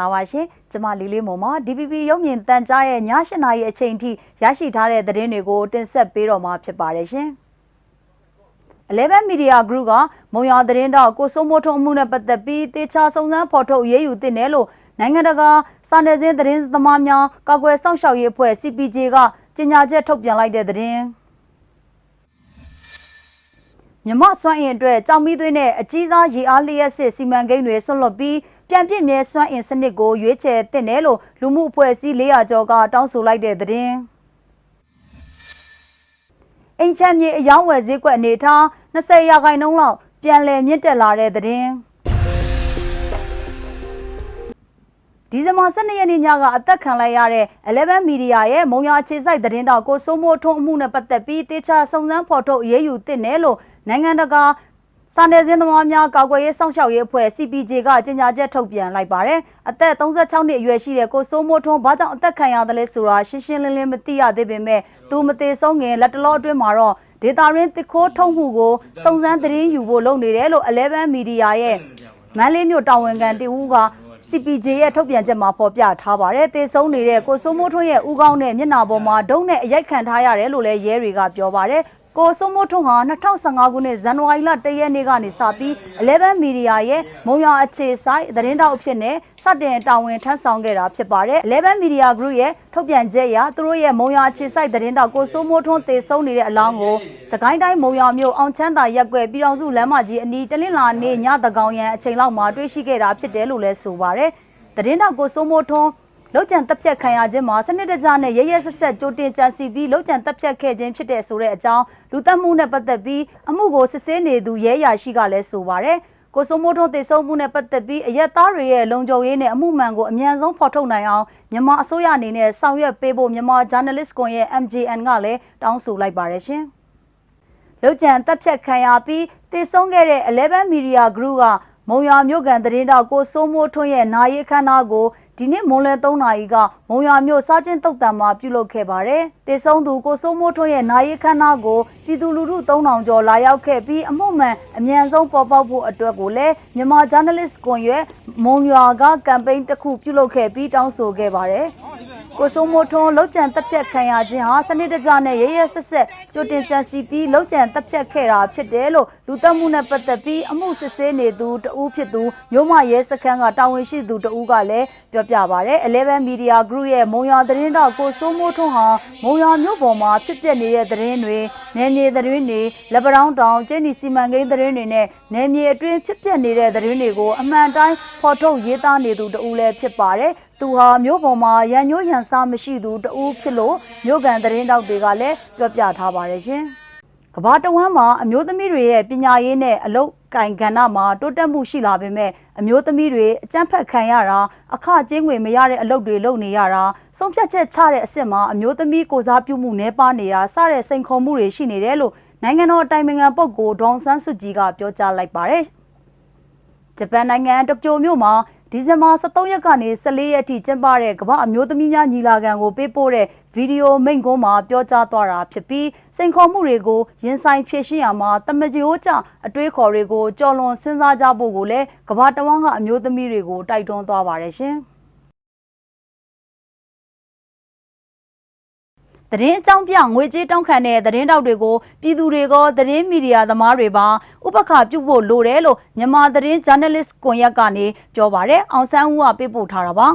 မင်္ဂလာပါရှင်ကျမလေးလေးမော်မှာ DPP ရုပ်မြင်တန်ကြားရဲ့ည8နာရီအချိန်ထိရရှိထားတဲ့သတင်းတွေကိုတင်ဆက်ပေးတော့မှာဖြစ်ပါတယ်ရှင်11 Media Group ကမုံရသတင်းတော့ကိုစိုးမိုးထုံးမှုနဲ့ပတ်သက်ပြီးတေချာစုံစမ်းဖော်ထုတ်ရေးယူတင်တယ်လို့နိုင်ငံတကာစာနယ်ဇင်းသတင်းသမားများကာကွယ်စောင့်ရှောက်ရေးအဖွဲ့ CPJ ကကြေညာချက်ထုတ်ပြန်လိုက်တဲ့သတင်းမြမစွမ်းအင်အတွက်ကြောင်မီသွေးနဲ့အကြီးစားရေအားလျက်စစ်စီမံကိန်းတွေဆွန့်လွတ်ပြီး ပြန်ပြည့်မြဲစွမ်းအင်စနစ်ကိုရွေးချယ်တင်တယ်လို့လူမှုအဖွဲ့အစည်း400ကျော်ကတောင်းဆိုလိုက်တဲ့သတင်းအင်ချမ်းမြေအယောင်းဝယ်ဈေးကွက်အနေထား20ရာခိုင်နှုန်းလောက်ပြန်လည်မြင့်တက်လာတဲ့သတင်းဒီဇင်ဘာ12ရက်နေ့ညကအသက်ခံလိုက်ရတဲ့11 Media ရဲ့မုံရအခြေစိုက်သတင်းတောက်ကိုစိုးမိုးထွန်းအမှုနဲ့ပတ်သက်ပြီးတေချာစုံစမ်းဖော်ထုတ်အရေးယူတင်တယ်လို့နိုင်ငံတကာ စာနယ်ဇင်းသမားများကာကွယ်ရေးစောင့်ရှောက်ရေးအဖွဲ့ CPJ ကကြေညာချက်ထုတ်ပြန်လိုက်ပါတယ်။အသက်36နှစ်အရွယ်ရှိတဲ့ကိုစိုးမိုးထွန်းဘာကြောင့်အသက်ခံရတယ်လဲဆိုတာရှင်းရှင်းလင်းလင်းမသိရသေးပေမဲ့သူမသေးဆုံးခင်လက်တလောအတွင်းမှာတော့ဒေတာရင်းတစ်ခိုးထုတ်မှုကိုစုံစမ်းသတင်းယူဖို့လုပ်နေတယ်လို့11 Media ရဲ့မန်းလေးမြို့တာဝန်ခံတဦးက CPJ ရဲ့ထုတ်ပြန်ချက်မှာဖော်ပြထားပါတယ်။တေဆုံးနေတဲ့ကိုစိုးမိုးထွန်းရဲ့ဦးခေါင်းနဲ့မျက်နှာပေါ်မှာဒုံနဲ့အရိုက်ခံထားရတယ်လို့လည်းရဲတွေကပြောပါတယ်။ ကိုစိုးမိုးထွန်းဟာ2015ခုနှစ်ဇန်နဝါရီလ1ရက်နေ့ကနေစပြီး11 Media ရဲ့မုံရအခြေဆိုင်သတင်းတောက်အဖြစ်နဲ့စတင်တာဝန်ထမ်းဆောင်ခဲ့တာဖြစ်ပါတယ်11 Media Group ရဲ့ထုတ်ပြန်ချက်အရသူတို့ရဲ့မုံရအခြေဆိုင်သတင်းတောက်ကိုစိုးမိုးထွန်းသေဆုံးနေတဲ့အလောင်းကိုစကိုင်းတိုင်းမုံရမြို့အောင်ချမ်းသာရက်ကွယ်ပြည်တော်စုလမ်းမကြီးအနီးတလင်းလာနေညတကောင်ရန်အချိန်လောက်မှာတွေ့ရှိခဲ့တာဖြစ်တယ်လို့လည်းဆိုပါတယ်သတင်းတောက်ကိုစိုးမိုးထွန်း လောက်ကျန်တက်ဖြတ်ခံရခြင်းမှာစနစ်တကျနဲ့ရရဆက်ဆက်ကြိုတင်ကြံစီပြီးလောက်ကျန်တက်ဖြတ်ခဲ့ခြင်းဖြစ်တဲ့ဆိုတဲ့အကြောင်းလူတက်မှုနဲ့ပတ်သက်ပြီးအမှုကိုစစ်ဆေးနေသူရဲရရှိကလည်းဆိုပါတယ်ကိုစိုးမိုးထွန်းသေဆုံးမှုနဲ့ပတ်သက်ပြီးအရက်သားတွေရဲ့လုံခြုံရေးနဲ့အမှုမှန်ကိုအမြန်ဆုံးဖော်ထုတ်နိုင်အောင်မြန်မာအစိုးရအနေနဲ့ဆောင်ရွက်ပေးဖို့မြန်မာ journalist ကွန်ရဲ့ MJN ကလည်းတောင်းဆိုလိုက်ပါတယ်ရှင်။လောက်ကျန်တက်ဖြတ်ခံရပြီးသေဆုံးခဲ့တဲ့11 Media Group ကမုံရမြို့ကန်သတင်းတောက်ကိုစိုးမိုးထွန်းရဲ့နာရီအခမ်းအနားကို ဒီနေ့မွန်လွယ်3နာရီကမုံရမြို့စားချင်းတုတ်တံမှာပြုလုပ်ခဲ့ပါတယ်။တေဆုံးသူကိုစိုးမိုးထွန်းရဲ့နာရီခမ်းနားကိုပြည်သူလူထု3000ကျော်လာရောက်ခဲ့ပြီးအမှုမှန်အမြန်ဆုံးပေါ်ပေါက်ဖို့အတွက်ကိုလည်းမြန်မာ journalist ကွန်ရက်မုံရွာကကမ်ပိန်းတစ်ခုပြုလုပ်ခဲ့ပြီးတောင်းဆိုခဲ့ပါတယ်။ ကိုစိုးမိုးထွန်းလောက်ကျန်တက်ဖြတ်ခံရခြင်းဟာစနစ်တကျနဲ့ရရဆက်ဆက်ကြိုတင်ကြံစီပြီးလောက်ကျန်တက်ဖြတ်ခဲ့တာဖြစ်တယ်လို့လူတက်မှုနဲ့ပတ်သက်ပြီးအမှုစစ်ဆေးနေသူတဦးဖြစ်သူမြို့မရဲစခန်းကတာဝန်ရှိသူတဦးကလည်းပြောပြပါဗျ။11 Media Group ရဲ့မုံရွာသတင်းတောက်ကိုစိုးမိုးထွန်းဟာမုံရွာမြို့ပေါ်မှာဖြစ်ပျက်နေတဲ့သတင်းတွေနယ်မြေသတင်းတွေလက်ပတောင်းတောင်ကျင်းဒီစီမံကိန်းသတင်းတွေနဲ့ နယ်မြေအတွင်းဖြစ်ပျက်နေတဲ့သတင်းတွေကိုအမှန်တိုင်းဖော်ထုတ်ရေးသားနေသူတဦးလည်းဖြစ်ပါတယ်။သူဟာမြို့ပေါ်မှာရန်ညိုးရန်စားမရှိသူတဦးဖြစ်လို့မြို့ကန်သတင်းတောက်တွေကလည်းပြောပြထားပါတယ်ရှင်။ကဘာတဝမ်းမှာအမျိုးသမီးတွေရဲ့ပညာရေးနဲ့အလုပ်ကင်ကဏ္ဍမှာတိုးတက်မှုရှိလာပေမဲ့အမျိုးသမီးတွေအကြမ်းဖက်ခံရတာအခကျင်းငွေမရတဲ့အလုပ်တွေလုပ်နေရတာဆုံးဖြတ်ချက်ချတဲ့အစ်စ်မှာအမျိုးသမီးကိုစားပြုမှုနှဲပါနေတာစတဲ့စိန်ခေါ်မှုတွေရှိနေတယ်လို့ နိုင်ငံတော်အတိုင်ပင်ခံပုဂ္ဂိုလ်ဒေါန်ဆန်းစုကြည်ကပြောကြားလိုက်ပါတယ်။ဂျပန်နိုင်ငံတိုကျိုမြို့မှာဒီဇင်ဘာ23ရက်ကနေ14ရက်ထိကျင်းပတဲ့ကမ္ဘာအမျိုးသမီးများညီလာခံကိုပေးပို့တဲ့ဗီဒီယိုမိန့်ခွန်းမှာပြောကြားသွားတာဖြစ်ပြီးစိန်ခေါ်မှုတွေကိုရင်ဆိုင်ဖြေရှင်းရမှာတမကြိုးကြအတွေးခေါ်တွေကိုကြော်လွန်စဉ်းစားကြဖို့ကိုလည်းကမ္ဘာတဝန်းကအမျိုးသမီးတွေကိုတိုက်တွန်းသွားပါတယ်ရှင်။ သတင်းအကြောင်းပြငွေကြေးတောင်းခံတဲ့သတင်းတောက်တွေကိုပြည်သူတွေကသတင်းမီဒီယာသမားတွေပါဥပခါပြုတ်ဖို့လိုတယ်လို့မြန်မာသတင်း journalist ကွန်ရက်ကနေပြောပါတယ်အောင်ဆန်းဦးကပေးပို့ထားတာပါ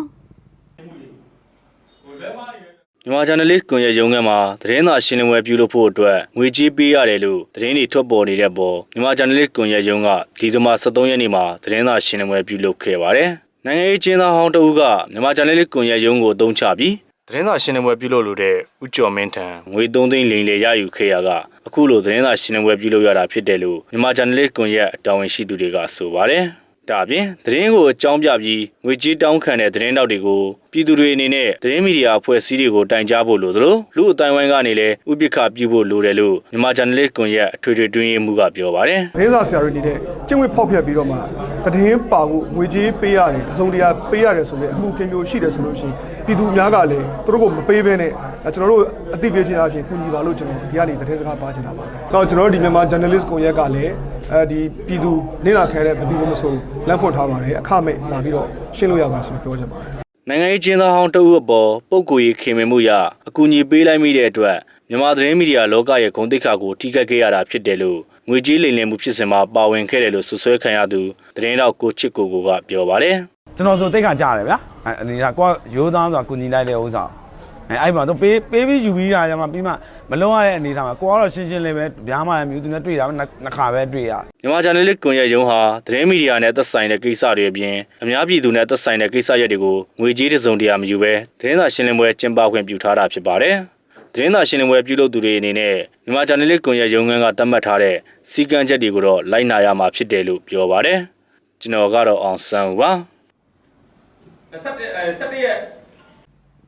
မြန်မာဂျာနယ်လစ်ကွန်ရဲ့ရုံးခန်းမှာသတင်းစာရှင်းလင်းပွဲပြုလုပ်ဖို့အတွက်ငွေကြေးပေးရတယ်လို့သတင်းတွေထွက်ပေါ်နေတဲ့ပေါ်မြန်မာဂျာနယ်လစ်ကွန်ရဲ့ရုံးကဒီဇင်ဘာ23ရက်နေ့မှာသတင်းစာရှင်းလင်းပွဲပြုလုပ်ခဲ့ပါတယ်။နိုင်ငံရေးကျင်းသားဟောင်းတဦးကမြန်မာဂျာနယ်လစ်ကွန်ရဲ့ရုံးကိုအသုံးချပြီး သတင်းစာရှင်းလင်းပွဲပြုလုပ်လို့တဲ့ဦးကျော်မင်းထံငွေ3သိန်းလိမ်လေရယူခဲ့ရကအခုလိုသတင်းစာရှင်းလင်းပွဲပြုလုပ်ရတာဖြစ်တယ်လို့မြန်မာဂျာနယ်လစ်ကွန်ရဲ့တာဝန်ရှိသူတွေကဆိုပါတယ်။ဒါအပြင်သတင်းကိုအကြောင်းပြပြီးငွေကြေးတောင်းခံတဲ့သတင်းတောက်တွေကို ပပြည်သူတွေအနေနဲ့သတင်းမီဒီယာအဖွဲ့အစည်းတွေကိုတိုင်ကြားဖို့လိုသလိုလူအတိုင်းဝိုင်းကနေလည်းဥပက္ခပြုဖို့လိုတယ်လို့မြန်မာဂျာနယ်လစ်ကွန်ရက်အထွေထွေတွင်းရေးမှူးကပြောပါတယ်။သတင်းစာဆရာတွေအနေနဲ့ကျင့်ဝတ်ဖောက်ဖျက်ပြီးတော့မှသတင်းပါဖို့ငွေကြေးပေးရတယ်တစုံတရာပေးရတယ်ဆိုရင်အမှုခင်းမျိုးရှိတယ်ဆိုလို့ရှိရင်ပြည်သူများကလည်းသူတို့ကိုမပေးဘဲနဲ့အဲကျွန်တော်တို့အသိပေးခြင်းအပြင်ကူညီပါလို့ကျွန်တော်ဒီကနေသတင်းစကားပါချင်တာပါပဲ။တော့ကျွန်တော်တို့ဒီမြန်မာ journalist ကွန်ရက်ကလည်းအဲဒီပြည်သူနေလာခဲတဲ့ဘယ်သူမှမဆိုလမ်းဖွင့်ထားပါတယ်အခမဲ့လာပြီးတော့ရှင်းလို့ရပါဆိုပြောချင်ပါတယ်။ နိုင်ငံရေးကျင်းသားဟောင်းတဦးအပေါ်ပုဂ္ဂိုလ်ရေးခင်မင်မှုရအကူအညီပေးလိုက်မိတဲ့အတွက်မြန်မာသတင်းမီဒီယာလောကရဲ့ဂုဏ်သိက္ခာကိုထိခိုက်ခဲ့ရတာဖြစ်တယ်လို့ငွေကြေးလိမ်လည်မှုဖြစ်စဉ်မှာပါဝင်ခဲ့တယ်လို့ဆွဆွဲခံရသူသတင်းတောက်ကိုချစ်ကိုကိုကပြောပါတယ်ကျွန်တော်ဆိုတိတ်ခါကြားတယ်ဗျာအဲအနေကကိုကရိုးသားဆိုတာကုညီလိုက်တဲ့ဥစ္စာ အဲအဲ့မှာတော့ပေးပေးပြီးယူပြီးတာကျမှပြီးမှမလုံးရတဲ့အနေထားမှာကိုကတော့ရှင်းရှင်းလေးပဲဗျားမှလည်းမြူသူနဲ့တွေ့တာပဲနှစ်ခါပဲတွေ့ရမြန်မာဂျာနယ်လစ်ကွန်ရက်ရုံးဟာသတင်းမီဒီယာနဲ့သက်ဆိုင်တဲ့ကိစ္စတွေအပြင်အများပြည်သူနဲ့သက်ဆိုင်တဲ့ကိစ္စရပ်တွေကိုငွေကြေးတစ်စုံတရာမယူဘဲသတင်းစာရှင်းလင်းပွဲကျင်းပခွင့်ပြုထားတာဖြစ်ပါတယ်သတင်းစာရှင်းလင်းပွဲပြုလုပ်သူတွေအနေနဲ့မြန်မာဂျာနယ်လစ်ကွန်ရက်ရုံးကသတ်မှတ်ထားတဲ့စီကံချက်တွေကိုတော့လိုက်နာရမှာဖြစ်တယ်လို့ပြောပါတယ်ကျွန်တော်ကတော့အောင်ဆန်းဦးပါ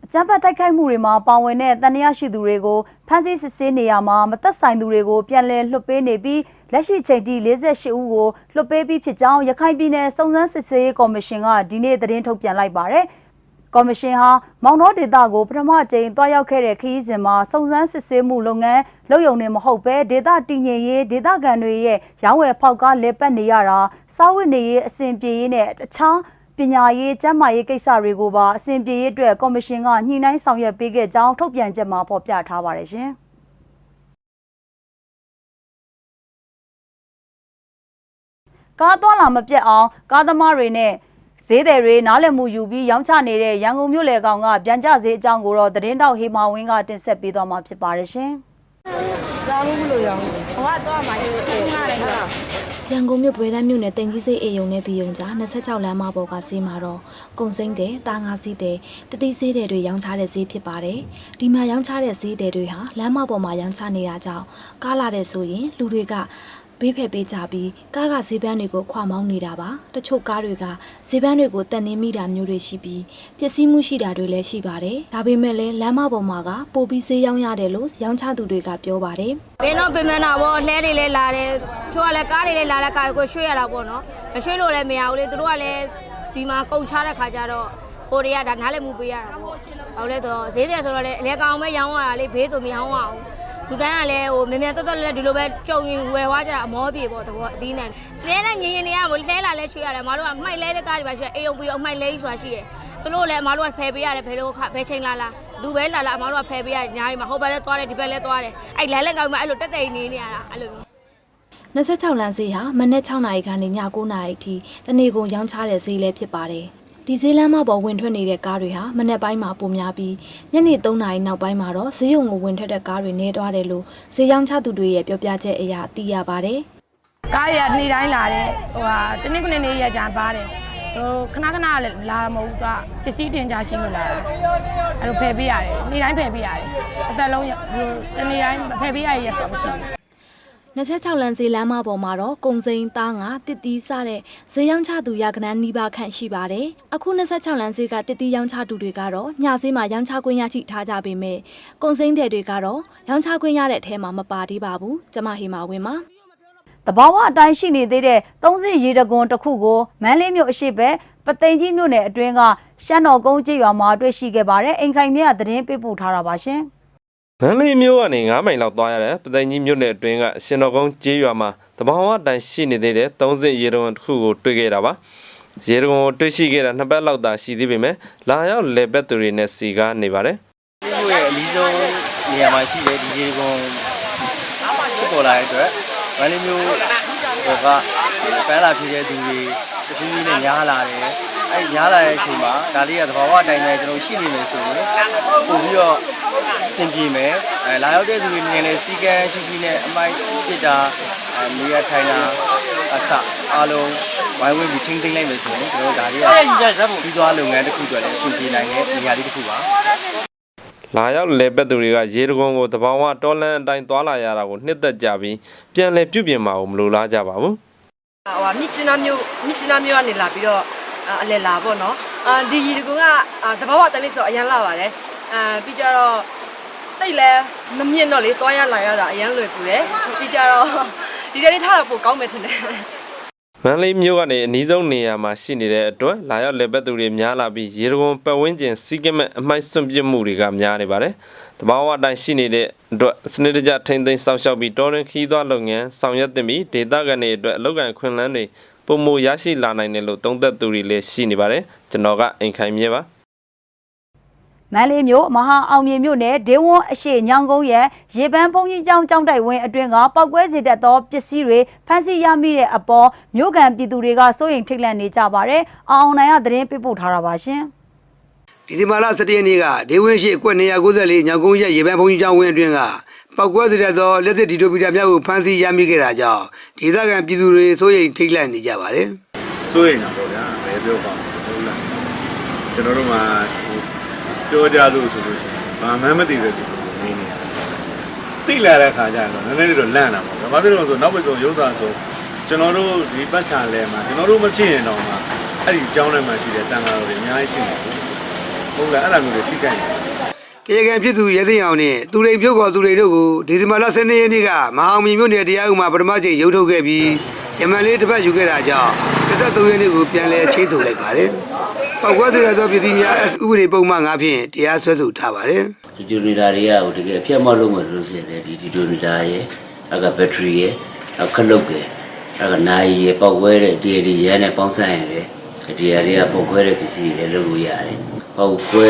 အကြမ်းဖက်တိုက်ခိုက်မှုတွေမှာပါဝင်တဲ့တန်တရားရှိသူတွေကိုဖမ်းဆီးစစ်ဆေးနေရမှာမသက်ဆိုင်သူတွေကိုပြန်လည်လွှတ်ပေးနေပြီးလက်ရှိချိန်ထိ48ဦးကိုလွှတ်ပေးပြီးဖြစ်ကြောင်းရခိုင်ပြည်နယ်စုံစမ်းစစ်ဆေးရေးကော်မရှင်ကဒီနေ့သတင်းထုတ်ပြန်လိုက်ပါတယ်။ကော်မရှင်ဟာမောင်နှောဒေသကိုပထမကြိမ်တွားရောက်ခဲ့တဲ့ခရီးစဉ်မှာစုံစမ်းစစ်ဆေးမှုလုပ်ငန်းလုပ်ရုံနဲ့မဟုတ်ဘဲဒေသတည်ငြိမ်ရေးဒေသခံတွေရဲ့ရောင်းဝယ်ဖောက်ကားလေပတ်နေရတာစားဝတ်နေရေးအဆင်ပြေရေးနဲ့တခြား ပညာရေးကျန်းမာရေးကိစ္စတွေကိုပါအစဉ်ပြေရေးအတွက်ကော်မရှင်ကညှိနှိုင်းဆောင်ရွက်ပေးခဲ့ကြောင်းထုတ်ပြန်ချက်မှာဖော်ပြထားပါတယ်ရှင်။ကားသွားလာမပြတ်အောင်ကားသမားတွေနဲ့ဈေးသည်တွေနားလည်မှုယူပြီးရောင်းချနေတဲ့ရန်ကုန်မြို့လေကောင်ကပြန်ကြဈေးအကြောင်းကိုတော့သတင်းတောက်ဟေမာဝင်းကတင်ဆက်ပေးသွားမှာဖြစ်ပါတယ်ရှင်။ ရန်ကုန်မြို့ဗေဒန်းမြို့နယ်တင်ကြီးစိတ်အေယုံနဲ့ပြည်ုံကြား26လမ်းမပေါ်ကဈေးမှာတော့ကုံစိမ့်တဲ့တာငါစီးတဲ့တတိဈေးတဲ့တွေရောင်းချတဲ့ဈေးဖြစ်ပါတယ်။ဒီမှာရောင်းချတဲ့ဈေးတဲ့တွေဟာလမ်းမပေါ်မှာရောင်းချနေတာကြောင့်ကားလာတဲ့ဆိုရင်လူတွေက ဘေးဖက်ပေးကြပြီးကားကဈေးပန်းတွေကိုခွာမောင်းနေတာပါ။တချို့ကားတွေကဈေးပန်းတွေကိုတက်နေမိတာမျိုးတွေရှိပြီးပျက်စီးမှုရှိတာတွေလည်းရှိပါတယ်။ဒါပေမဲ့လည်းလမ်းမပေါ်မှာကပိုပြီးဈေးရောင်းရတယ်လို့ရောင်းချသူတွေကပြောပါတယ်။ဘင်းတော့ပင်မနာပေါ့လှဲတွေလည်းလာတယ်ချို့ကလည်းကားတွေလည်းလာတဲ့ကားကိုရွှေ့ရတာပေါ့နော်မရွှေ့လို့လည်းမရဘူးလေသူတို့ကလည်းဒီမှာကုန်ချတဲ့ခါကျတော့ကိုတွေကဒါနားလည်မှုပေးရတာပေါ့ဟောလဲဆိုတော့ဈေးတယ်ဆိုတော့လည်းအလဲကောင်ပဲရောင်းရတာလေဘေးဆိုမရောင်းရအောင် လူတိုင်းကလည်းဟိုမြန်မြန်တော်တော်လေးဒီလိုပဲကြုံရင်ဝယ်သွားကြတာအမောပြေပေါ့တဘောအသီးနဲ့လဲနဲ့ငရင်နေရမို့လှဲလာလဲရွှေ့ရတယ်မတို့ကမှိုက်လဲတဲ့ကားတွေပါရှိတယ်အေယုံပြီးတော့မှိုက်လဲကြီးဆိုတာရှိတယ်သူတို့လည်းအမတို့ကဖယ်ပေးရတယ်ဘယ်လိုခဘယ်ချိန်လာလာလူပဲလာလာအမတို့ကဖယ်ပေးရတယ်ညာကြီးမှာဟိုဘက်လဲသွားတယ်ဒီဘက်လဲသွားတယ်အဲ့လမ်းလဲကောင်မှအဲ့လိုတက်တက်နေနေရတာအဲ့လိုမျိုး26လမ်းဈေးဟာမနက်6နာရီကနေည9နာရီအထိတနေ့ကုန်ရောင်းချတဲ့ဈေးလည်းဖြစ်ပါတယ်။ ဒီဈေးလမ်းမပေါ်ဝင်ထွက်နေတဲ့ကားတွေဟာမနက်ပိုင်းမှာပုံများပြီးညနေ3နာရီနောက်ပိုင်းမှာတော့ဈေးရုံကိုဝင်ထွက်တဲ့ကားတွေနေသွားတယ်လို့ဈေးရောင်းချသူတွေရဲ့ပြောပြချက်အရသိရပါတယ်။ကားတွေကနေ့တိုင်းလာတယ်ဟိုဟာတနေ့ကနေ့နေ့ရကြပါတယ်ဟိုခဏခဏလည်းလာမဟုတ်ဘူးသူကပစ္စည်းတင်ကြရှင်းလို့လာတာအဲ့လိုဖယ်ပေးရတယ်နေ့တိုင်းဖယ်ပေးရတယ်အသက်လုံးဟိုတနေ့တိုင်းဖယ်ပေးရရဆိုမရှိဘူး 26လမ်းဈေးလမ်းမပေါ်မှာတော့ကုံစိမ်းသားငါတစ်တီးစတဲ့ဈေးရောင်းချသူရကနန်းနီးပါးခန့်ရှိပါတယ်။အခု26လမ်းဈေးကတစ်တီးရောင်းချသူတွေကတော့ညဈေးမှာရောင်းချခွင့်ရချိထားကြပေမဲ့ကုံစိမ်းတဲ့တွေကတော့ရောင်းချခွင့်ရတဲ့အထဲမှာမပါသေးပါဘူး။ကျမဟေမာဝင်းပါ။တဘာဝအတိုင်းရှိနေသေးတဲ့သုံးစစ်ရေတကွန်တစ်ခုကိုမန်းလေးမြို့အရှိဘက်ပသိမ်ကြီးမြို့နယ်အတွင်းကရှမ်းတော်ကုန်းကျေးရွာမှာတွေ့ရှိခဲ့ပါတယ်။အိမ်ခိုင်မြတ်သတင်းပေးပို့ထားတာပါရှင်။ မန္တလေးမြို့ကနေ9မိုင်လောက်သွားရတဲ့ပသိမ်ကြီးမြို့နယ်အတွင်းကရှင်တော်ကုန်းကျေးရွာမှာတဘာဝတန်ရှိနေသေးတဲ့သုံးစစ်ရေတုံတစ်ခုကိုတွေ့ခဲ့တာပါရေတုံကိုတွေ့ရှိခဲ့တာနှစ်ပတ်လောက်သာရှိသေးပေမဲ့လာရောက်လေဘက်သူတွေနဲ့စီကားနေပါတယ်မြို့ရဲ့အလီဆုံးနေရာမှာရှိတဲ့ဒီရေကွန်ဖြစ်ပေါ်လာတဲ့အတွက်မန္တလေးမြို့ကပန်းလာဖြစ်တဲ့သူတွေတဖြည်းဖြည်းနဲ့ညားလာတယ် အဲညားလာတဲ့အချိန်မှာဒါလေးကသဘာဝအတိုင်းပဲကျွန်တော်ရှိနေမယ်ဆိုရင်ပို့ပြီးတော့စင်ပြေမယ်အဲလာရောက်တဲ့သူတွေနေနဲ့စီကံရှိရှိနဲ့အမိုက်ဖြစ်တာအဲနေရာထိုင်တာအစအားလုံးဝိုင်းဝန်းပြီးချင်းသိမ့်လိုက်မယ်ဆိုရင်ကျွန်တော်တို့ဒါလေးကပြီးသွားလုပ်ငန်းတစ်ခုအတွက်လည်းအဆင်ပြေနိုင်တဲ့နေရာလေးတစ်ခုပါလာရောက်လေဘက်သူတွေကရေတကုံကိုတဘာဝတော်လန်အတိုင်းသွားလာရတာကိုနှစ်သက်ကြပြီးပြန်လဲပြုတ်ပြင်မှာကိုမလိုလားကြပါဘူးဟိုဟာမြစ်ချနာမျိုးမြစ်ချနာမျိုးကနေလာပြီးတော့ အလဲလာပေါ့နော်အအာဒီရီတကူကအာတဘာဝတန်လေးဆိုအရန်လာပါတယ်အာပြီးကြတော့တိတ်လဲမမြင့်တော့လေသွားရလာရတာအရန်လွယ်ကူတယ်ပြီးကြတော့ဒီကြလေးထားတော့ပိုကောင်းမယ်ထင်တယ်မန္တလေးမြို့ကနေအနီးဆုံးနေရာမှာရှိနေတဲ့အတွက်လာရောက်လည်ပတ်သူတွေများလာပြီးရေတကုံပတ်ဝန်းကျင်စီးကဲမဲ့အမိုက်စွန့်ပစ်မှုတွေကများနေပါတယ်။တဘာဝအတိုင်းရှိနေတဲ့အတွက်စနစ်တကျထိမ့်သိမ်းစောင့်ရှောက်ပြီးတော်ရင်ခီးသွားလုပ်ငန်းဆောင်ရွက်တင်ပြီးဒေသခံတွေအတွက်အလုပ်ကိုင်ခွင့်လန်းတွေ ပုံမရရှိလာနိုင်တယ်လို့သုံးသပ်သူတွေလည်းရှိနေပါတယ်။ကျွန်တော်ကအိမ်ခိုင်မြဲပါ။မန္တလေးမြို့မဟာအောင်မြေမြို့နယ်ဒေဝွန်အရှိညောင်ကုန်းရဲ့ရေပန်းဘုံကြီးကျောင်းကျောင်းတိုက်ဝင်းအတွင်းကပောက်ကွဲစေတတ်သောပစ္စည်းတွေဖမ်းဆီးရမိတဲ့အပေါ်မြို့ကန်ပြည်သူတွေကစိုးရိမ်ထိတ်လန့်နေကြပါတယ်။အောင်အောင်နိုင်ကသတင်းပေးပို့ထားတာပါရှင်။ ဒီဇင်ဘာလ17ရက်နေ့ကဒေဝင်းရှိအကွက်294ညောင်ကုန်းရက်ရေပန်းဘုံကြီးကျောင်းဝင်းအတွင်းကပောက်ကွဲစေတဲ့သောလက်စစ်ဒီတိုပီတာများကိုဖမ်းဆီးရမိခဲ့တာကြောင့်ဒေသခံပြည်သူတွေစိုးရိမ်ထိတ်လန့်နေကြပါတယ်စိုးရိမ်တာပေါ့ဗျာဘယ်ပြောပါ့မလဲဟုတ်လားကျွန်တော်တို့မှာဟိုပြောကြလို့ဆိုလို့ရှိရင်ဘာမှမသိတဲ့သူတွေနေနေရတယ်သိလာတဲ့ခါကျတော့နည်းနည်းလေးတော့လန့်တာပေါ့ဗျာဘာဖြစ်လို့လဲဆိုတော့နောက်ပတ်စုံရုပ်သားဆိုကျွန်တော်တို့ဒီပတ်ချာလဲမှာကျွန်တော်တို့မဖြစ်ရင်တော့မှအဲ့ဒီအကြောင်းထဲမှာရှိတဲ့တန်ခါတော်တွေအများကြီးရှိနေတယ် ဟုတ်လားအဲ့ဒါမျိုးတွေထိခိုက်နေတယ်။တရားခံဖြစ်သူရဲသိမ်းအောင်နဲ့သူရိန်ဖြုတ်ခေါ်သူရိန်တို့ကိုဒီဇင်ဘာလ12ရက်နေ့ကမဟာအောင်မြေမြို့နယ်တရားဥပမာပထမကျင်းရုံးထုတ်ခဲ့ပြီးရမန်လေးတစ်ပတ်ယူခဲ့တာကြောင့်တစ်သက်3ရက်နေ့ကိုပြန်လည်ချင်းထုတ်လိုက်ပါတယ်။ပောက်ကွဲစေတဲ့သောပြည်သူများဥပဒေပုံမှန်9ဖြင့်တရားစွဲဆိုထားပါတယ်။ဒီတိုနေတာတွေကဟိုတကယ်အပြတ်မလုပ်မှဆိုလို့ရှိရင်လည်းဒီဒီတိုနေတာရဲ့နောက်ကဘက်ထရီရဲ့နောက်ခလုတ်ရဲ့နောက်ကနိုင်ရဲ့ပေါက်ခွဲတဲ့ဒီဒီရဲနဲ့ပေါင်းစပ်ရင်လည်းဒီရဲတွေကပေါက်ခွဲတဲ့ပစ္စည်းတွေလည်းလုပ်လို့ရတယ် ပေါက်ခွဲ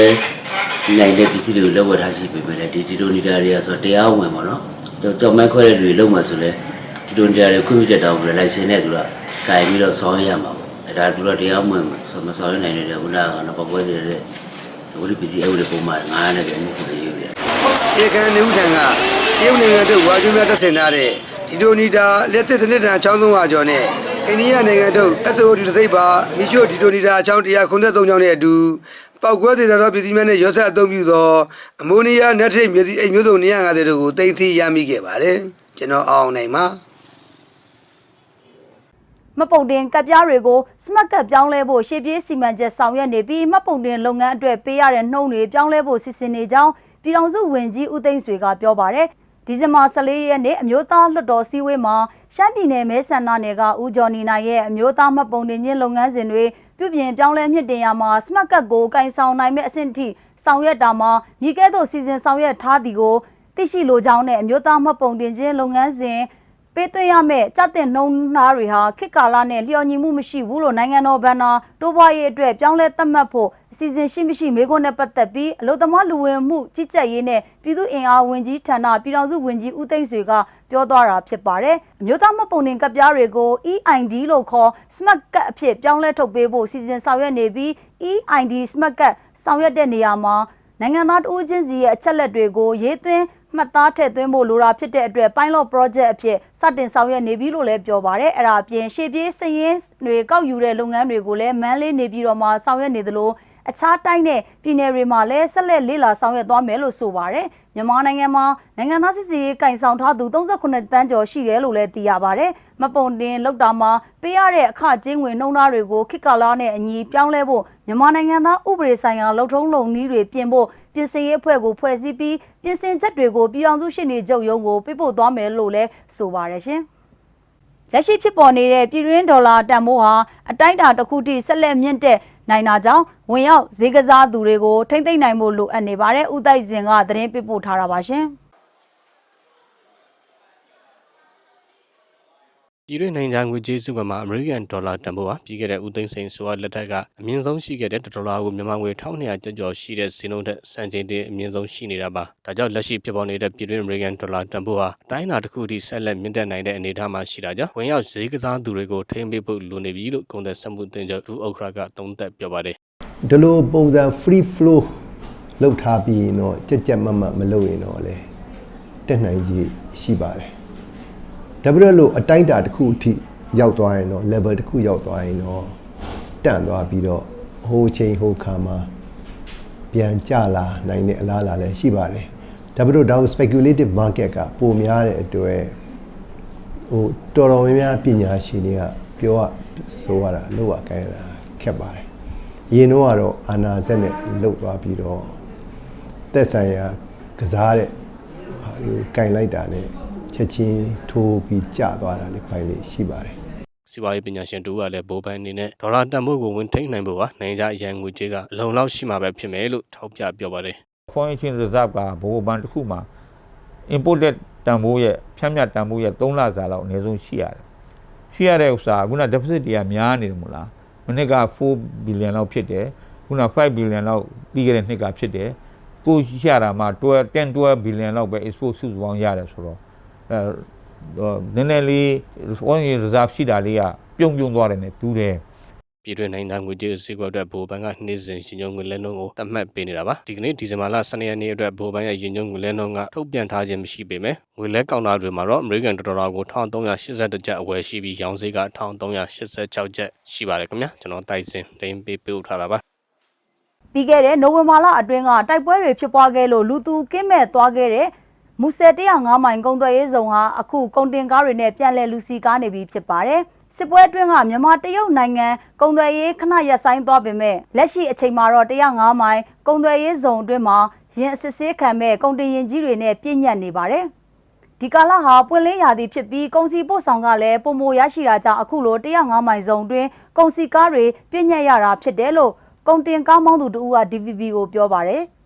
နိုင်တဲ့ပစ္စည်းတွေကိုလုပ်ဝတ်ထားရှိပေမဲ့လည်းဒီဒီတိုနေတာတွေကဆိုတော့တရားဝင်ပါတော့ကြောက်ကြောက်မိုက်ခွဲတဲ့လူတွေလုပ်မှဆိုလဲဒီတိုနေတာတွေခွင့်ပြုချက်တောင်းပြီးလိုက်စင်နဲ့သူကကင်ပြီးတော့ဆောင်းရမှာပေါ့အဲဒါသူတို့တရားဝင်ဆိုမဆောင်းရနိုင်တဲ့ခုနကတော့ပေါက်ခွဲတဲ့ဝိပစ္စည်းအဝိပုံမှန်ငါးနဲ့ပြန်မှုတွေရွေးပြရေကန်နေဦးထံကတရုတ်နိုင်ငံတို့ဝါကျူးများတက်ဆင်ထားတဲ့ဒီဒိုနီတာလက်သစ်တစ်နှစ်တန်6300ကျော်နဲ့အိန္ဒိယနိုင်ငံတို့ SOD တစ်သိပ်ပါမီရှိုဒီဒိုနီတာအချောင်း193ကျောင်းနဲ့အတူ ပောက်ကွဲစေသောပြည်စည်းများနဲ့ရောဆက်အသုံးပြုသောအမိုနီးယားနက်ထရစ်မျိုးစိအိမ်မျိုးစုံ250တို့ကိုတင်သိရမိခဲ့ပါတယ်ကျွန်တော်အောင်နိုင်ပါမှတ်ပုံတင်ကပ်ပြားတွေကိုစမတ်ကပ်ပြောင်းလဲဖို့ရှေ့ပြေးစီမံချက်ဆောင်ရွက်နေပြီးမှတ်ပုံတင်လုပ်ငန်းအတွက်ပေးရတဲ့နှုန်းတွေပြောင်းလဲဖို့စီစဉ်နေကြောင်းပြည်ထောင်စုဝန်ကြီးဦးသိန်းဆွေကပြောပါတယ်ဒီဇင်ဘာ14ရက်နေ့အမျိုးသားလွှတ်တော်စည်းဝေးမှာရှမ်းပြည်နယ်မဲဆန္ဒနယ်ကဦးကျော်နေနိုင်ရဲ့အမျိုးသားမှတ်ပုံတင်ခြင်းလုပ်ငန်းစဉ်တွေ ပြုပြင်ပြောင်းလဲမြင့်တင်ရမှာစမတ်ကပ်ကိုကင်ဆောင်နိုင်မဲ့အဆင့်ထိဆောင်ရွက်တာမှာမြေကဲ့သို့စီစဉ်ဆောင်ရွက်ထားသည်ကိုသိရှိလိုကြောင်းနဲ့အမျိုးသားမှတ်ပုံတင်ခြင်းလုပ်ငန်းစဉ် ပေးသွင်းရမယ့်ကြတဲ့နှုံနှားတွေဟာခေတ်ကာလနဲ့လျော်ညီမှုမရှိဘူးလို့နိုင်ငံတော်ဗန်နာတိုးပွားရေးအတွက်ပြောင်းလဲသတ်မှတ်ဖို့အစီအစဉ်ရှိမရှိမေးခွန်းနဲ့ပတ်သက်ပြီးအလို့သမားလူဝင်မှုကြီးကြပ်ရေးနဲ့ပြည်သူ့အင်အားဝန်ကြီးဌာနပြည်ထောင်စုဝန်ကြီးဦးသိန်းဆွေကပြောသွားတာဖြစ်ပါတယ်။အမျိုးသားမပုံတင်ကပ်ပြားတွေကို EID လို့ခေါ် Smart Card အဖြစ်ပြောင်းလဲထုတ်ပေးဖို့စီစဉ်ဆောင်ရွက်နေပြီး EID Smart Card ဆောင်ရွက်တဲ့နေရာမှာနိုင်ငံသားတဦးချင်းစီရဲ့အချက်လက်တွေကိုရေးသွင်း မှတ်သားထည့်သွင်းဖို့လိုတာဖြစ်တဲ့အတွက် pilot project အဖြစ်စတင်ဆောင်ရွက်နေပြီလို့လည်းပြောပါရယ်အဲ့ဒါအပြင်ရှေ့ပြေးစည်ရင်းတွေကောက်ယူတဲ့လုပ်ငန်းတွေကိုလည်းမန်းလေးနေပြီးတော့မှဆောင်ရွက်နေသလိုအခြားတိုင်းနဲ့ပြည်နယ်တွေမှာလည်းဆက်လက်လေးလာဆောင်ရွက်သွားမယ်လို့ဆိုပါရယ်မြန်မာနိုင်ငံမှာနိုင်ငံသားစစ်စီရေးကင်ဆောင်ထားသူ38တန်းကျော်ရှိတယ်လို့လည်းသိရပါရယ်မပုံတင်လောက်တာမှာပေးရတဲ့အခကျင်းဝင်နှုံသားတွေကိုခိကလာနဲ့အညီပြောင်းလဲဖို့မြန်မာနိုင်ငံသားဥပဒေဆိုင်ရာလှုပ်ထုံးလုံနည်းတွေပြင်ဖို့ ပြင်ဆင်ရေးအဖွဲ့ကိုဖွဲ့စည်းပြီးပြင်ဆင်ချက်တွေကိုပြည်အောင်စုရှင်းနေချုပ်ရုံးကိုပြပို့သွားမယ်လို့လည်းဆိုပါရယ်ရှင်လက်ရှိဖြစ်ပေါ်နေတဲ့ပြည်တွင်းဒေါ်လာတန်ဖိုးဟာအတိုင်းအတာတစ်ခုထိဆက်လက်မြင့်တက်နိုင်တာကြောင့်ဝင်ရောက်ဈေးကစားသူတွေကိုထိမ့်သိမ့်နိုင်ဖို့လိုအပ်နေပါတယ်။ဥတိုက်စင်ကသတင်းပေးပို့ထားတာပါရှင်။ ပြည်တွင်းနိုင်ငံငွေကြေးစုကွက်မှာအမေရိကန်ဒေါ်လာတန်ဖိုးဟာပြီးခဲ့တဲ့ဦးသိန်းစိန်ဆိုရလက်ထက်ကအမြင့်ဆုံးရှိခဲ့တဲ့ဒေါ်လာကိုမြန်မာငွေ1200ကျော်ကျော်ရှိတဲ့ဈေးနှုန်းထက်စံချိန်တင်အမြင့်ဆုံးရှိနေတာပါ။ဒါကြောင့်လက်ရှိဖြစ်ပေါ်နေတဲ့ပြည်တွင်းအမေရိကန်ဒေါ်လာတန်ဖိုးဟာအတိုင်းအတာတစ်ခုအထိဆက်လက်မြင့်တက်နိုင်တဲ့အနေအထားမှာရှိတာကြောင့်ဝင်ရောက်ဈေးကစားသူတွေကိုထိန်းပေးဖို့လိုနေပြီလို့ကုန်သက်စမှုတင်ချုပ်ဒူဥက္ခရာကသုံးသပ်ပြောပါတယ်ဒီလိုပုံစံ free flow လောက်ထားပြီးရင်တော့ကြက်ကြက်မတ်မတ်မလုပ်ရင်တော့လေတက်နိုင်ကြီးရှိပါတယ် ဒါပေမဲ့လို့အတိုင်းအတာတစ်ခုအထိရောက်သွားရင်တော့ level တစ်ခုရောက်သွားရင်တော့တန့်သွားပြီးတော့ဟိုချိန်ဟိုခါမှာပြန်ကြလာနိုင်တဲ့အလားအလာလည်းရှိပါတယ်ဒါပေမဲ့လို့ဒါကို speculative market ကပိုများတဲ့အတွက်ဟိုတော်တော်များများပညာရှင်တွေကပြောရဆိုရတာလောက်ရကိုင်းရတာခက်ပါတယ်ရင်တော့ကတော့အာနာစက်နဲ့လှုပ်သွားပြီးတော့သက်ဆိုင်ရာကစားတဲ့ဟာတွေကိုကင်လိုက်တာနဲ့ ချက်ချင်းထိုးပြီးကျသွားတာလေးပိုင်းလေးရှိပါတယ်စီးပွားရေးပညာရှင်တူကလည်းဘိုးဘိုင်းအနေနဲ့ဒေါ်လာတန်ဖိုးကိုဝင်ထိန်းနိုင်ဖို့ကနိုင်ငံခြားအရန်ငွေကြေးကအလုံလောက်ရှိမှာပဲဖြစ်မယ်လို့ထောက်ပြပြောပါတယ် foreign exchange reserve ကဘိုးဘန်တစ်ခုမှာ imported တန်ဖိုးရဲ့ဖြန့်မြတ်တန်ဖိုးရဲ့3လစာလောက်အနည်းဆုံးရှိရတယ်။ရှိရတဲ့ဥစ္စာကခုန deficit တွေကများနေတယ်မို့လား။မနှစ်က4 billion လောက်ဖြစ်တယ်။ခုန5 billion လောက်ပြီးခဲ့တဲ့နှစ်ကဖြစ်တယ်။ကိုရှိရတာမှ12 10 12 billion လောက်ပဲ export စုစုပေါင်းရတယ်ဆိုတော့ အဲနည်းနည်းလေး foreign exchange reserve ရှိတာလေးကပြုံပြုံသွားတယ်နဲ့တူးတယ်။ပြည်တွင်းနိုင်ငံငွေကြေးစည်းကွက်အတွက်ဘိုးဘန်ကနေ့စဉ်ရှင်ညုံငွေလဲနှုန်းကိုသတ်မှတ်ပေးနေတာပါဒီကနေ့ဒီဇင်ဘာလ12ရက်နေ့အတွက်ဘိုးဘန်ရဲ့ရင်ညုံငွေလဲနှုန်းကထုတ်ပြန်ထားခြင်းမရှိပေမဲ့ငွေလဲကောင်တာတွေမှာတော့ American ဒေါ်လာကို1382ကျပ်အဝယ်ရှိပြီးရောင်းဈေးက1386ကျပ်ရှိပါတယ်ခင်ဗျာကျွန်တော်တိုက်စင်တင်ပေးပို့ထားတာပါပြီးခဲ့တဲ့နိုဝင်ဘာလအတွင်းကတိုက်ပွဲတွေဖြစ်ပွားခဲ့လို့လူသူကင်းမဲ့သွားခဲ့တဲ့ မူဆယ်105မိုင်ကုန်းသွယ်ရေးဆောင်ဟာအခုကုန်တင်ကားတွေနဲ့ပြန်လည်လူစီကားနေပြီဖြစ်ပါတယ်။စစ်ပွဲအတွင်းကမြန်မာတရုတ်နိုင်ငံကုန်းသွယ်ရေးခဏရပ်ဆိုင်းသွားပေမဲ့လက်ရှိအချိန်မှာတော့105မိုင်ကုန်းသွယ်ရေးဆောင်အတွင်းမှာရင်အစစ်ဆေးခံမဲ့ကုန်တင်ရင်ကြီးတွေနဲ့ပြည့်ညတ်နေပါတယ်။ဒီကာလဟာပွင့်လင်းရာသီဖြစ်ပြီးကုန်စီပို့ဆောင်ကလည်းပုံမရရှိတာကြောင့်အခုလို105မိုင်ဆောင်အတွင်းကုန်စီကားတွေပြည့်ညတ်ရတာဖြစ်တယ်လို့ကုန်တင်ကားမောင်းသူတူက DVB ကိုပြောပါတယ်။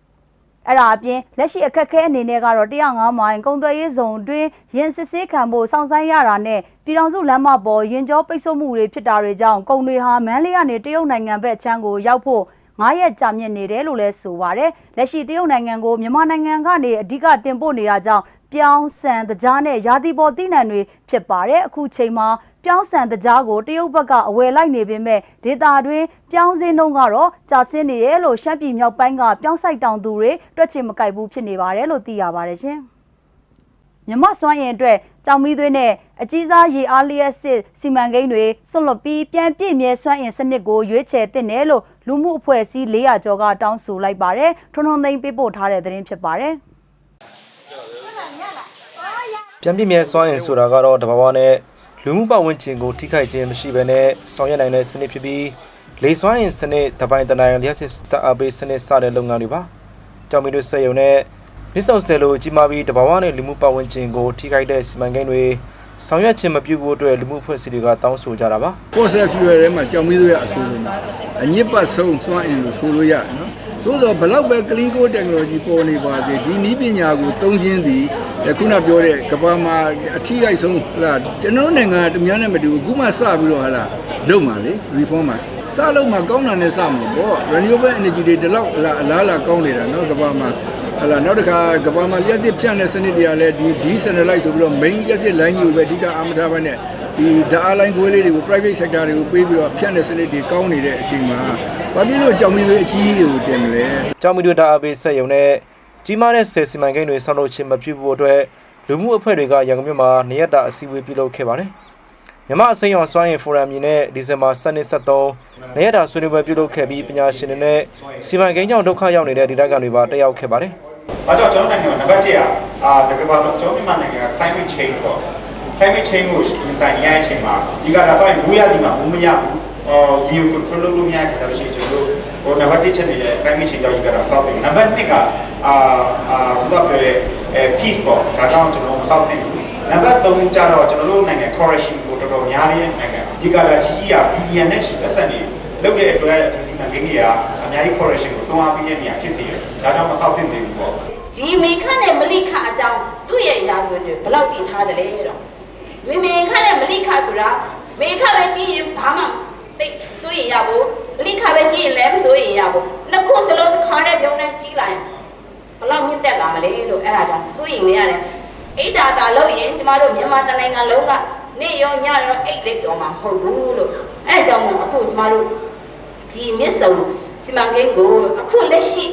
အဲ့ဒါအပြင်လက်ရှိအခက်အခဲအနေနဲ့ကတော့105မိုင်ကုန်သွယ်ရေးဇုံအတွင်းရင်စစ်ဆေးခံဖို့စောင့်ဆိုင်းရတာနဲ့ပြည်တော်စုလမ်းမပေါ်ရင်ကျောပိတ်ဆို့မှုတွေဖြစ်တာတွေကြောင့်ကုန်တွေဟာမန်းလေးကနေတရုတ်နိုင်ငံဘက်အခြမ်းကိုရောက်ဖို့9ရက်ကြာမြင့်နေတယ်လို့လည်းဆိုပါတယ်။လက်ရှိတရုတ်နိုင်ငံကိုမြန်မာနိုင်ငံကနေအဓိကတင်ပို့နေတာကြောင့်ပြောင်းဆန်တကြားနဲ့ရာသီပေါ်သီးနှံတွေဖြစ်ပါတယ်။အခုချိန်မှာ ပြောင်းဆန်တကြားကိုတရုတ်ဘက်ကအဝယ်လိုက်နေပေမဲ့ဒေတာတွင်ပြောင်းစင်းနှုန်းကတော့ကျဆင်းနေတယ်လို့ရှမ်းပြည်မြောက်ပိုင်းကပြောင်းဆိုင်တောင်သူတွေတွက်ချင်မကြိုက်ဘူးဖြစ်နေပါတယ်လို့သိရပါတယ်ရှင်။မြမစွမ်းရင်အတွက်ကြောင်မီးသွေးနဲ့အကြီးစားရေအားလျက်စစ်စီမံကိန်းတွေဆွတ်လွတ်ပြီးပြန်ပြည့်မြဲစွမ်းအင်စနစ်ကိုရွေးချယ်တင်တယ်လို့လူမှုအဖွဲ့အစည်း400ကျော်ကတောင်းဆိုလိုက်ပါတယ်။ထွန်းထွန်းသိန်းပေးပို့ထားတဲ့သတင်းဖြစ်ပါတယ်။ပြန်ပြည့်မြဲစွမ်းအင်ဆိုတာကတော့တဘာဝနဲ့ လူမှုပတ်ဝန်းကျင်ကိုထိခိုက်ခြင်းမရှိဘဲနဲ့ဆောင်ရွက်နိုင်တဲ့စနစ်ဖြစ်ပြီးလေစွမ်းအင်စနစ်တပိုင်းတနိုင်လျှက်စစ်တအားပေးစနစ်စတဲ့လုပ်ငန်းတွေပါတောင်မီတို့စက်ရုံနဲ့မြစ်ဆုံဆယ်လိုကြီးမားပြီးတဘာဝနဲ့လူမှုပတ်ဝန်းကျင်ကိုထိခိုက်တဲ့စီမံကိန်းတွေဆောင်ရွက်ခြင်းမပြုဖို့အတွက်လူမှုအဖွဲ့အစည်းတွေကတောင်းဆိုကြတာပါ fossil fuel ထဲမှာကြောင်မီးသွေးကအဆိုးဆုံးအညစ်ပတ်ဆုံးစွမ်းအင်လို့ဆိုလို့ရတယ်နော်သို့တော့ဘလောက်ပဲ clean coal technology ပေါ်နေပါစေဒီနည်းပညာကိုသုံးခြင်းသည် ခုနပြောတဲ့ကမ္ဘာမှာအထီးရိုက်ဆုံးဟလာကျွန်တော်နိုင်ငံကတများနဲ့မတူဘူးခုမှစပြီးတော့ဟလာလုပ်မှာလေ reform မှာစလုပ်မှာကောင်းတာနဲ့စမှာပေါ့ renewable energy တွေဒီလောက်ဟလာအလားအလာကောင်းနေတာနော်ကမ္ဘာမှာဟလာနောက်တစ်ခါကမ္ဘာမှာလျှက်စစ်ဖြန့်တဲ့စနစ်တွေကလည်းဒီ decentralized ဆိုပြီးတော့ main လျှက်စစ် line ကိုပဲအဓိကအာမထားပါနဲ့ဒီဓာတ်အားလိုင်းခွေးလေးတွေကို private sector တွေကိုပေးပြီးတော့ဖြန့်တဲ့စနစ်တွေကောင်းနေတဲ့အချိန်မှာဘာဖြစ်လို့ကြောင်မီသွေးအကြီးကြီးတွေကိုတင်မလဲကြောင်မီတို့တာအပေးဆက်ယုံနဲ့ ကြီးမားတဲ့ဆယ်စီမံကိန်းတွေဆောက်လုပ်ခြင်းမပြုဖို့အတွက်လူမှုအဖွဲ့တွေကရန်ကုန်မြို့မှာနေရတာအစည်းအဝေးပြုလုပ်ခဲ့ပါတယ်။မြမအစိမ်းရောင်စွမ်းရည်ဖိုရမ်မြင်နဲ့ဒီဇင်ဘာ23နေရတာဆွေးနွေးပွဲပြုလုပ်ခဲ့ပြီးပညာရှင်တွေနဲ့စီမံကိန်းကြောင့်ဒုက္ခရောက်နေတဲ့ဒေသခံတွေပါတက်ရောက်ခဲ့ပါတယ်။ဘာကြောင့်ကျွန်တော်နိုင်ငံမှာနံပါတ်1ကအာတကယ်ပါတော့ကျွန်တော်မြန်မာနိုင်ငံက climate change ပေါ့ climate change ကိုရင်ဆိုင်နေရတဲ့အချိန်မှာဒီကဒါဆိုရင်မိုးရသည်မှာမိုးမရဘူး။အော် ရေကို control လုပ်လို့မရတဲ့ခါကျလို့ရှိရင်ကျွန်တော်တို့ဟိုနံပါတ်1ချက်နေတဲ့ climate change ကြောင့်ဒီကဒါစောက်တယ်။နံပါတ်2ကအာအာဆိုတော့ပြောရဲအဲ peace ပေါ့ဒါကြောင့်ကျွန်တော်မစောက်သင့်ဘူး။နံပါတ်3ကျတော့ကျွန်တော်တို့နိုင်ငံ correction ကိုတော်တော်များနေတဲ့နိုင်ငံဒီကဒါကြီးကြီးက billion နဲ့ချီသက်ဆက်နေလုပ်တဲ့အတွက်ဒီစီမံကိန်းတွေကအများကြီး correction ကိုတွန်းအားပေးတဲ့နေရာဖြစ်စေတယ်။ဒါကြောင့်မစောက်သင့်သေးဘူးပေါ့။ဒီမေခနဲ့မလိခအကြောင်းသူ့ရဲ့ရာဇဝင်တွေဘယ်လောက်တည်ထားတယ်လဲတော့မေမေခနဲ့မလိခဆိုတာမေခပဲကြည့်ရင်ဘာမှ တိတ်စိုးရင်ရဖို့မလိခပဲကြည့်ရင်လည်းမစိုးရင်ရဖို့နှစ်ခုစလုံးတစ်ခါတည်းပြောင်းနေကြီးလိုက်ဘယ်လောက်မြင့်တက်လာမလဲလို့အဲ့ဒါကြောင့်စိုးရင်လည်းရတယ်အိဒါတာလို့ရင်ကျမတို့မြန်မာတနိုင်ငံလုံးကနေရောညရောအိတ်လေးပြောမှာမဟုတ်ဘူးလို့အဲ့ဒါကြောင့်မို့အခုကျမတို့ဒီမြစ်ဆုံစီမံကိန်းကိုအခုလက်ရှိ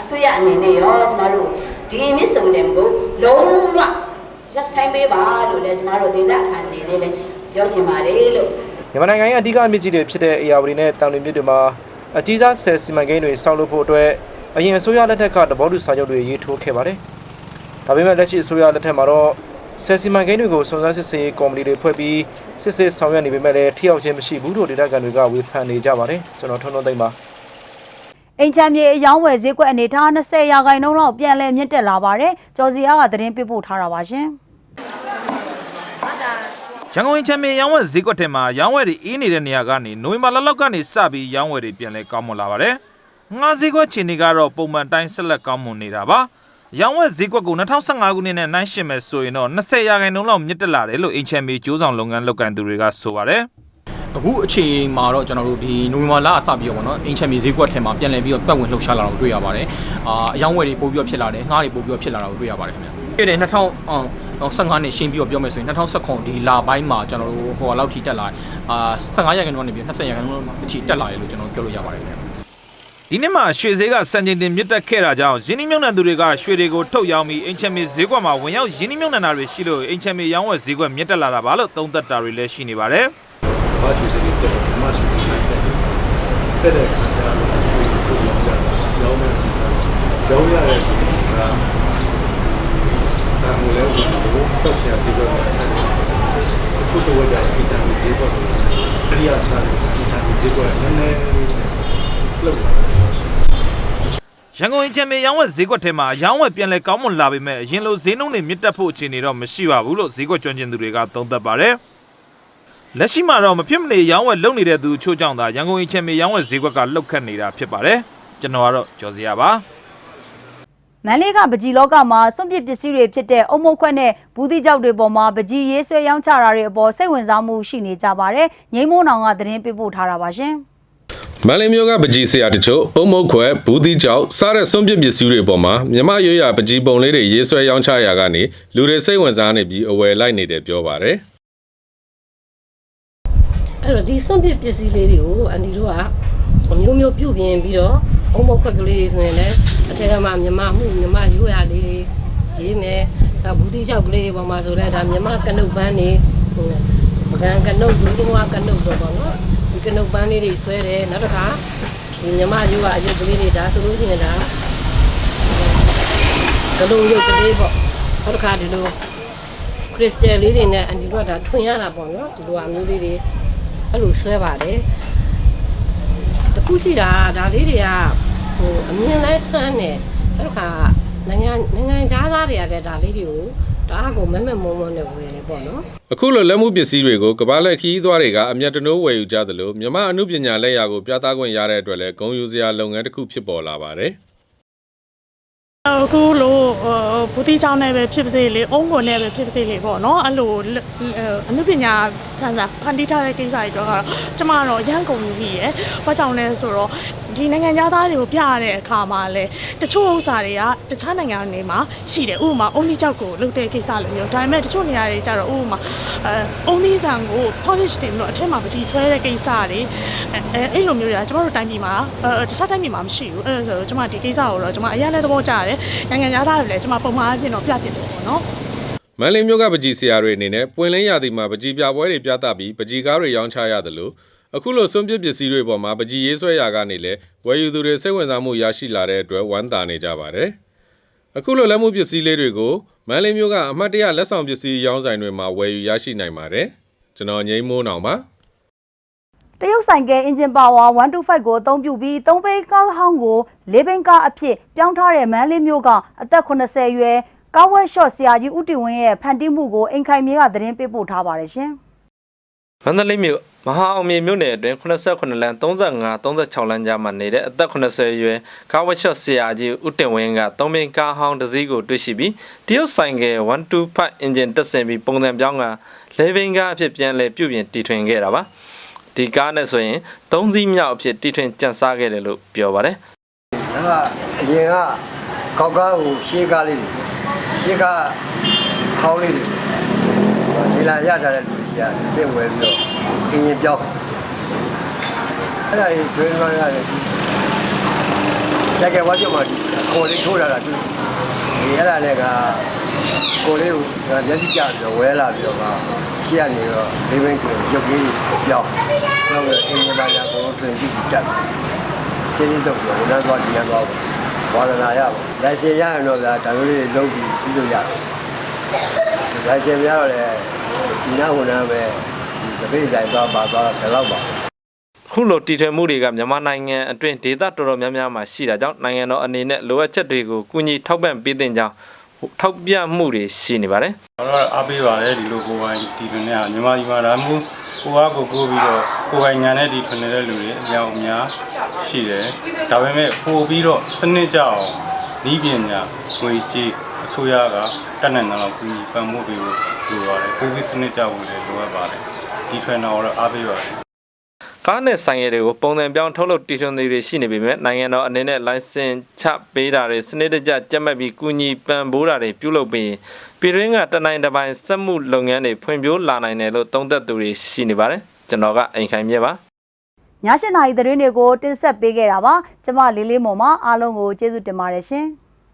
အစိုးရအနေနဲ့ရောကျမတို့ဒီမြစ်စုံတယ်ကိုလုံးဝရပ်ဆိုင်ပေးပါလို့လည်းကျမတို့ဒေသခံအနေနဲ့လည်းပြောချင်ပါတယ်လို့ မြန်မာနိုင်ငံရဲ့အဓိကအမြင့်ကြီးတွေဖြစ်တဲ့ AR နဲ့တောင်တွင်မြစ်တွေမှာအကြီးစားဆယ်စီမံကိန်းတွေဆောက်လုပ်ဖို့အတွက်အရင်အစိုးရလက်ထက်ကသဘောတူစာချုပ်တွေရေးထိုးခဲ့ပါတယ်။ဒါပေမဲ့လက်ရှိအစိုးရလက်ထက်မှာတော့ဆယ်စီမံကိန်းတွေကိုစုံစမ်းစစ်ဆေးရေးကော်မတီတွေဖွဲ့ပြီးစစ်ဆေးဆောင်ရွက်နေပေမဲ့လည်းထိရောက်ခြင်းမရှိဘူးလို့ဒေသခံတွေကဝေဖန်နေကြပါတယ်။ကျွန်တော်ထွန်းထွန်းသိမ့်ပါအိမ်ချမ်းမြေအယောင်းဝယ်ဈေးကွက်အနေထား20ရာခိုင်နှုန်းလောက်ပြန်လည်မြင့်တက်လာပါတယ်။ကျော်စီအားကသတင်းပေးပို့ထားတာပါရှင်။ ရန်ကုန်ရင်ချမ်းမြေရောင်းဝယ်ဈေးကွက်ထဲမှာရောင်းဝယ်တွေအေးနေတဲ့နေရာကနေနိုဝင်ဘာလလောက်ကနေစပြီးရောင်းဝယ်တွေပြန်လဲကောင်းမွန်လာပါတယ်။ငှားဈေးကွက်ခြေနေကတော့ပုံမှန်တိုင်းဆက်လက်ကောင်းမွန်နေတာပါ။ရောင်းဝယ်ဈေးကွက်ကို2015ခုနှစ်နဲ့နှိုင်းယှဉ်မယ်ဆိုရင်တော့20ရာခိုင်နှုန်းလောက်မြင့်တက်လာတယ်လို့အင်ချမ်းမြေကျိုးဆောင်လုပ်ငန်းလုပ်ကိုင်သူတွေကဆိုပါတယ်။အခုအချိန်မှာတော့ကျွန်တော်တို့ဒီနိုဝင်ဘာလအစပြီးတော့ဗောနော်အင်ချမ်မြေဈေးကွက်ထဲမှာပြန်လည်ပြီးတော့ပတ်ဝင်လှုပ်ရှားလာတာကိုတွေ့ရပါတယ်။အာအယောင်းဝယ်တွေပို့ပြီးတော့ဖြစ်လာတယ်၊ငှားတွေပို့ပြီးတော့ဖြစ်လာတာကိုတွေ့ရပါတယ်ခင်ဗျ။ပြည်တယ် 2015နှစ်ရှင်းပြီးတော့ပြောမယ်ဆိုရင်2019ဒီလပိုင်းမှာကျွန်တော်တို့ဟိုလောက်ထိတက်လာအာ15ရာခိုင်နှုန်းကနေပြီး20ရာခိုင်နှုန်းအထိတက်လာတယ်လို့ကျွန်တော်ပြောလို့ရပါတယ်ခင်ဗျ။ဒီနေ့မှာရွှေဈေးကစံချိန်တင်မြင့်တက်ခဲ့တာကြောင့်ယင်းနှိမ့်မြုံနှံသူတွေကရွှေတွေကိုထုတ်ရောင်းပြီးအင်ချမ်မီဈေးကွက်မှာဝင်ရောက်ယင်းနှိမ့်မြုံနှံတာတွေရှိလို့အင်ချမ်မီရောင်းဝယ်ဈေးကွက်မြင့်တက်လာတာပါလို့သုံးသပ်တာတွေလည်းရှိနေပါတယ်ဘာရွှေတွေတက်တယ်မရွှေတွေတက်တယ်တက်တဲ့ခါကျတော့ရွှေကိုပြောင်းကြတာရောင်းတဲ့ရောင်းရတဲ့ဒီက ဒါမျိုးလဲဘယ်လိုစတော့ချင်စီတော့အချို့တော့ကြအိမ်ချမ်းဈေးကွက်ကိုတရိယာစားတယ်အိမ်ချမ်းဈေးကွက်နည်းနည်းလောက်လာတယ်ရန်ကုန်အင်ချမ်မီရောင်းဝယ်ဈေးကွက်ထဲမှာရောင်းဝယ်ပြန်လဲကောင်းမွန်လာပေမဲ့အရင်လိုဈေးနှုန်းတွေမြင့်တက်ဖို့အခြေအနေတော့မရှိပါဘူးလို့ဈေးကွက်ကျွမ်းကျင်သူတွေကသုံးသပ်ပါတယ်လက်ရှိမှာတော့မဖြစ်မနေရောင်းဝယ်လုပ်နေတဲ့သူအချို့ကြောင့်သာရန်ကုန်အင်ချမ်မီရောင်းဝယ်ဈေးကွက်ကလှုပ်ခတ်နေတာဖြစ်ပါတယ်ကျွန်တော်ကတော့ကျော်စရာပါ မန္တလေးကပကြီးလောကမှာစွန့်ပစ်ပစ္စည်းတွေဖြစ်တဲ့အုံမုတ်ခွက်နဲ့ဘူးတိကြောက်တွေပေါ်မှာပကြီးရေးဆွဲရောင်းချတာတွေအပေါ်စိတ်ဝင်စားမှုရှိနေကြပါတယ်။ငိမ့်မိုးနောင်ကသတင်းပေးပို့ထားတာပါရှင်။မန္တလေးမြို့ကပကြီးဆရာတချို့အုံမုတ်ခွဲဘူးသီးကြောက်စားတဲ့စွန့်ပစ်ပစ္စည်းတွေပေါ်မှာမြမရွရပကြီးပုံလေးတွေရေးဆွဲရောင်းချရာကနေလူတွေစိတ်ဝင်စားနေပြီးအဝယ်လိုက်နေတယ်ပြောပါတယ်အဲ့တော့ဒီစွန့်ပစ်ပစ္စည်းလေးတွေကိုအန်ဒီတို့က မျိုးမျိုးပြုတ်ပြင်ပြီးတော့အုံမုတ်ခွက်ကလေးတွေဆိုရင်လည်းအထက်ကမှမြမမှုမြမရိုးရလေးတွေရေးမယ်ဒါဘူးတိလျှောက်ကလေးတွေပေါ်မှာဆိုလည်းဒါမြမကနုတ်ပန်းတွေပကံကနုတ်ဘူးကမကနုတ်တော့ပေါ့နော်ဒီကနုတ်ပန်းလေးတွေဆွဲတယ်နောက်တစ်ခါဒီမြမရိုးကအရုပ်ကလေးတွေဒါဆိုလို့ရှိရင်ဒါကလုံးရုပ်ကလေးပေါ့နောက်တစ်ခါဒီလိုခရစ်စတယ်လေးတွေနဲ့အန်ဒီတို့ကဒါထွင်ရတာပေါ့နော်ဒီလိုအမျိုးလေးတွေအဲ့လိုဆွဲပါတယ် တခုရှိတာဒါလေးတွေကဟိုအမြင်လဲစမ်းတယ်အဲ့တော့ခါနိုင်ငံနိုင်ငံသားသားတွေကလည်းဒါလေးတွေကိုတအားကိုမက်မက်မုံမုံနဲ့ဝယ်တယ်ပေါ့နော်အခုလိုလက်မှုပစ္စည်းတွေကိုကဘာလက်ခီးသွားတွေကအမျက်တနိုးဝယ်ယူကြသလိုမြမအမှုပညာလက်ရာကိုပြသခွင့်ရတဲ့အတွက်လည်းဂုံယူစရာလုပ်ငန်းတစ်ခုဖြစ်ပေါ်လာပါတယ် အခုလိုဘူးတိချောင်းနဲ့ပဲဖြစ်ပါစေလေအုံးကုန်နဲ့ပဲဖြစ်ပါစေလေပေါ့နော်အဲ့လိုအနုပညာဆန်းစားဖန်တီးထားတဲ့ကိစ္စတွေတော့ကျမတော့ရန်ကုန်ကြီးရယ်ဘာကြောင့်လဲဆိုတော့ ဒီနိုင်ငံသားတွေကိုပြရတဲ့အခါမှာလဲတချို့ဥစ္စာတွေကတခြားနိုင်ငံတွေမှာရှိတယ်ဥပမာအုံးဒီကြောက်ကိုလုပ်တဲ့ကိစ္စလိုမျိုးဒါပေမဲ့တချို့နေရာတွေကျတော့ဥပမာအဲအုံးဒီဆန်ကို polish တင်ပြီးတော့အထက်မှာပကြီးဆွဲတဲ့ကိစ္စတွေအဲအဲ့လိုမျိုးတွေကကျမတို့တိုင်းပြည်မှာအဲတခြားတိုင်းပြည်မှာမရှိဘူးအဲ့ဒါဆိုတော့ကျမဒီကိစ္စကိုတော့ကျမအရင်လည်းသဘောကျတယ်နိုင်ငံသားတွေလည်းကျမပုံမှန်အဖြစ်တော့ပြပြတယ်ပေါ့နော်မန္တလေးမြို့ကပကြီးဆရာတွေအနေနဲ့ပွင့်လင်းရာသီမှာပကြီးပြပွဲတွေပြသပြီးပကြီးကားတွေရောင်းချရတယ်လို့ အခုလိုစွန့်ပစ်ပစ္စည်းတွေပေါ်မှာပကြီးရေးဆွဲရာကနေလည်းဝယ်ယူသူတွေစိတ်ဝင်စားမှုရရှိလာတဲ့အတွက်ဝမ်းသာနေကြပါတယ်။အခုလိုလက်မှုပစ္စည်းလေးတွေကိုမန္တလေးမြို့ကအမှတ်တရလက်ဆောင်ပစ္စည်းရောင်းဆိုင်တွေမှာဝယ်ယူရရှိနိုင်ပါတယ်။ကျွန်တော်ငိမ့်မိုးနောင်ပါ။တရုတ်ဆိုင်ကဲအင်ဂျင်ပါဝါ125ကိုအသုံးပြုပြီး3ဘိန်းကားဟောင်းကို4ဘိန်းကားအဖြစ်ပြောင်းထားတဲ့မန်းလေးမျိုးကအသက်80ရွယ်ကားဝက်ရှော့ဆရာကြီးဦးတီဝင်းရဲ့ဖန်တီးမှုကိုအိမ်ခိုင်မြေကသတင်းပေးပို့ထားပါတယ်ရှင်။ မန္တလေးမြို့မဟာအောင်မြေမြို့နယ်အတွင်း89လမ်း35 36လမ်းကြားမှာနေတဲ့အသက်80အရွယ်ကားဝက်ရှော့ဆရာကြီးဦးတင်ဝင်းကသုံးပင်ကားဟောင်းတစ်စီးကိုတွေ့ရှိပြီးတရုတ်ဆိုင်က125အင်ဂျင်တက်ဆင်ပြီးပုံစံပြောင်းကလေဘင်ကားအဖြစ်ပြန်လဲပြုပြင်တီထွင်ခဲ့တာပါဒီကားနဲ့ဆိုရင်၃စီးမြောက်အဖြစ်တီထွင်ကြံစားခဲ့တယ်လို့ပြောပါတယ်ဒါကအရင်ကကောက်ကားကိုရှေးကားလေးတွေရှေးကားဟောင်းလေးတွေဒီလာရထားတဲ့လူ ရှိရတစ်စက်ဝယ်ပြီးတော့အင်းရင်ပြောင်းအဲ့ဒါကြီးဒွေးမှရတယ်ဒီစက်ကဝါကျမဒီကိုလေးထိုးလာတာတွေ့ဒီအဲ့ဒါလည်းကကိုလေးကိုမျက်စိကျပြီးတော့ဝဲလာပြီးတော့မှရှေ့ကနေတော့လေးဘင်းကရုပ်ကြီးပြောင်းတော့အင်းရင်ပါညာကိုတွင်ကြည့်ကြည့်တက်စင်းင်းတော့ပြောဝန်ထမ်းသွားဒီနေ့သွားဝါဒနာရပါလိုင်စင်ရရင်တော့ဗျာဒါမျိုးလေးလုပ်ပြီးစီးလို့ရတယ်လိုင်စင်မရတော့လေ ဒီနာဝန်ထမ်းပဲဒီတပိတ်ဆိုင်သွားပါသွားတယ်တော့ပါခခုလိုတည်ထွင်မှုတွေကမြန်မာနိုင်ငံအတွင်းဒေသတော်တော်များများမှာရှိတာကြောင့်နိုင်ငံတော်အနေနဲ့လိုအပ်ချက်တွေကိုကူညီထောက်ပံ့ပေးတင်ကြောင်းထောက်ပြမှုတွေရှိနေပါတယ်ကျွန်တော်တို့အားပေးပါတယ်ဒီလိုကိုယ်ပိုင်တီထွင်တဲ့ဟာမြန်မာပြည်မှာဒါမှမဟုတ်ကိုအားကိုကိုပြီးတော့ကိုယ်ပိုင်ညာနဲ့တီထွင်နေတဲ့လူတွေအများအများရှိတယ်ဒါပေမဲ့ပို့ပြီးတော့စနစ်ကြအောင်ဤပညာငွေကြေး အစိုးရကတက်နိုင်တယ်လို့ပြီးပံ့ပိုးပေးဖို့လိုပါတယ်ပို့ပြီးစနစ်ကြဖို့လည်းလိုအပ်ပါတယ်တီထွင်တော့အားပေးပါတယ်ကားနဲ့ဆိုင်ရတွေကိုပုံစံပြောင်းထုတ်လုပ်တည်ထွင်နေတွေရှိနေပေမဲ့နိုင်ငံတော်အနေနဲ့ license ချပေးတာတွေစနစ်တကျကြက်မှတ်ပြီးကူညီပံ့ပိုးတာတွေပြုလုပ်ပြီးပြည်တွင်းကတနိုင်တစ်ပိုင်းစက်မှုလုပ်ငန်းတွေဖွံ့ဖြိုးလာနိုင်တယ်လို့သုံးသပ်သူတွေရှိနေပါတယ်ကျွန်တော်ကအိမ်ခိုင်မြဲပါည၈နာရီသတင်းတွေကိုတင်ဆက်ပေးခဲ့တာပါကျမလေးလေးမော်မအားလုံးကိုကျေးဇူးတင်ပါတယ်ရှင်